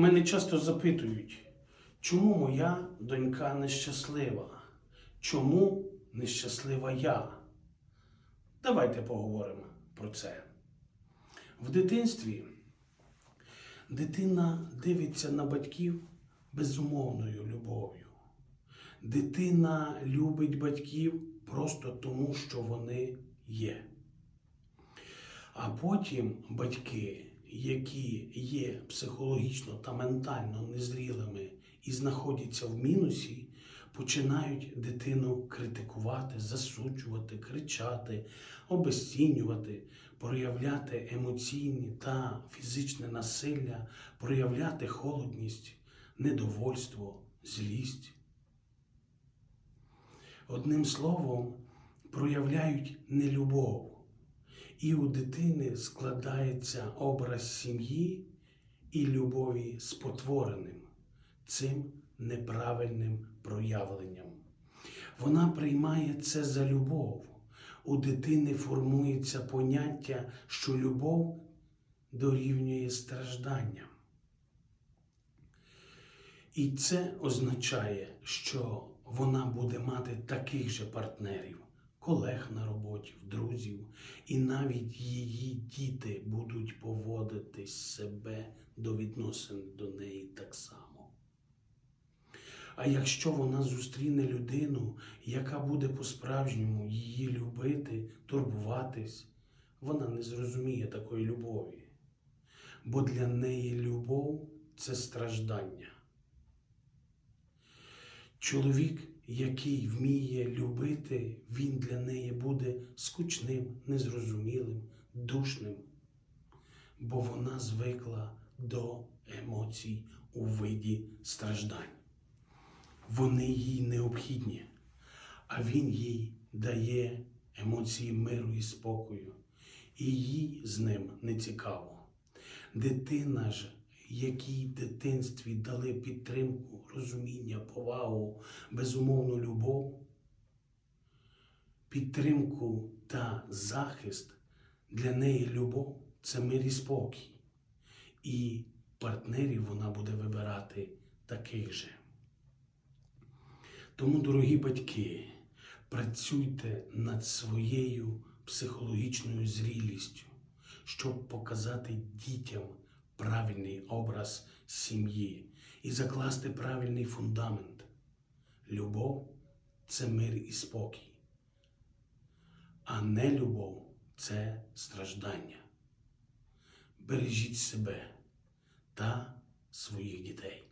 Мене часто запитують, чому моя донька нещаслива? Чому нещаслива я? Давайте поговоримо про це. В дитинстві дитина дивиться на батьків безумовною любов'ю. Дитина любить батьків просто тому, що вони є. А потім батьки, які є психологічно та ментально незрілими і знаходяться в мінусі, починають дитину критикувати, засуджувати, кричати, обесцінювати, проявляти емоційні та фізичне насилля, проявляти холодність, недовольство, злість. Одним словом, проявляють нелюбов. І у дитини складається образ сім'ї і любові спотвореним, цим неправильним проявленням. Вона приймає це за любов. У дитини формується поняття, що любов дорівнює стражданням. І це означає, що вона буде мати таких же партнерів, колег на роботі, друзів, і навіть її діти будуть поводити себе до відносин до неї так само. А якщо вона зустріне людину, яка буде по-справжньому її любити, турбуватись, вона не зрозуміє такої любові. Бо для неї любов це страждання. Чоловік, який вміє любити, він для неї буде скучним, незрозумілим, душним, бо вона звикла до емоцій у виді страждань. Вони їй необхідні, а він їй дає емоції миру і спокою, і їй з ним не цікаво. Дитина ж, якій дитинстві дали підтримку, розуміння, повагу, безумовну любов, підтримку та захист для неї любов це мир і спокій. І партнерів вона буде вибирати таких же. Тому, дорогі батьки, працюйте над своєю психологічною зрілістю, щоб показати дітям правильний образ сім'ї і закласти правильний фундамент. Любов це мир і спокій, а не любов це страждання. Бережіть себе та своїх дітей.